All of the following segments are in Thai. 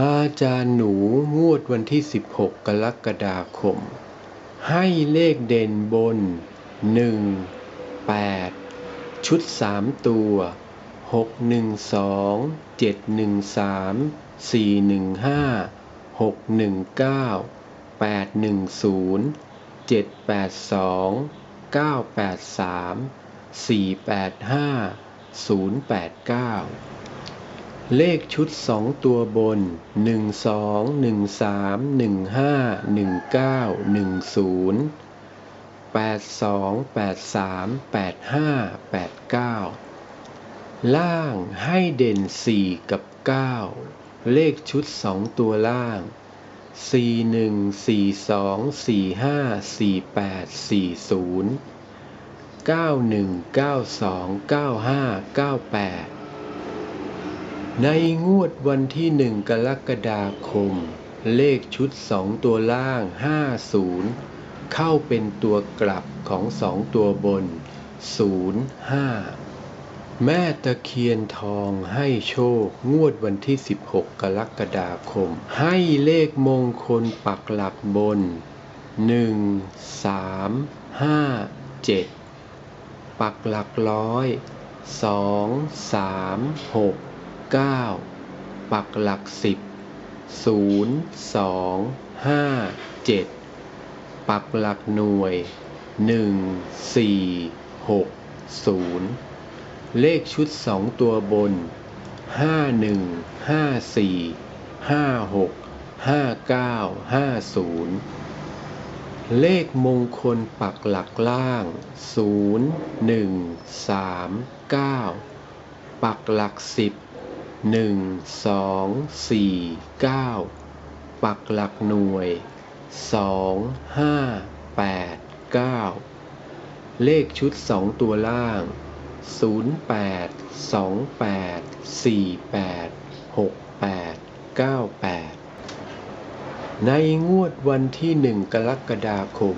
อาจารย์หนูงวดวันที่ 16 กรกฎาคม ให้เลขเด่นบน 1 8 ชุด 3 ตัว 6 1 2 7 1 3 4 1 5 619 810 782 983 485 089 เลขชุดสองตัวบน 1 2 1 3 1 5 1 9 1 0 8 2 8 3 8 5 8 9 ล่างให้เด่น 4 กับ 9 เลขชุดสองตัวล่าง 4 1 4 2 4 5 4 8 4 0 9 1 9 2 9 5 9 8 ในงวดวันที่หนึ่งกรกฎาคม เลขชุดสองตัวล่าง 50 เข้าเป็นตัวกลับของสองตัวบน 05 แม่ตะเคียนทองให้โชค งวดวันที่ 16 กรกฎาคม ให้เลขมงคลปักหลักบน 1 3 5 7 ปักหลักร้อย 2 3 6 9ปักหลักสิบศูนย์สองห้าเจ็ดปักหลักหน่วยหนึ่งสี่หกศูนย์เลขชุดสองตัวบนห้าหนึ่งห้าสี่ห้าหกห้าเก้าห้าศูนย์เลขมงคลปักหลักล่างศูนย์หนึ่งสามเก้าปักหลักสิบ หนึ่งสองสี่เก้าปักหลักหน่วยสองห้าแปดเก้าเลขชุดสองตัวล่างศูนย์แปดสองแปดสี่แปดหกแปดเก้าแปดในงวดวันที่หนึ่งกรกฎาคม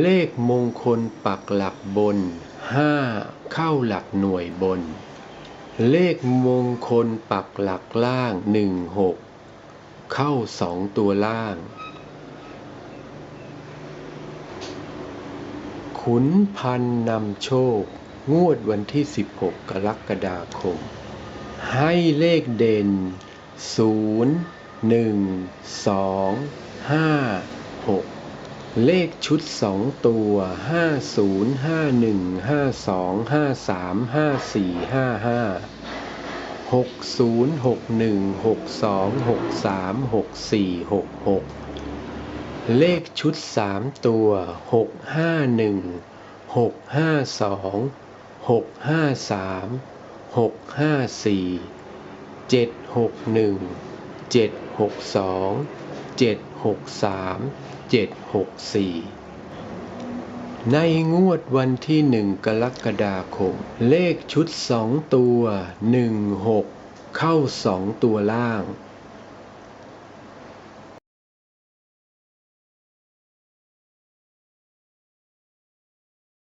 เลขมงคลปักหลักบนห้าเข้าหลักหน่วยบน เลขมงคลปักหลักล่างหนึ่งหกเข้าสองตัวล่าง ขุนพันนำโชค งวดวันที่ 16 กรกฎาคม ให้เลขเด่น 0 1 2 5 6 เลขชุดสองตัว50 51 52 53 54 55 60 61 62 63 64 66เลขชุดสามตัว651 652 653 654 761 762 763 764 ในงวดวันที่หนึ่งกรกฎาคม เลขชุดสองตัวหนึ่งหกเข้าสองตัวล่าง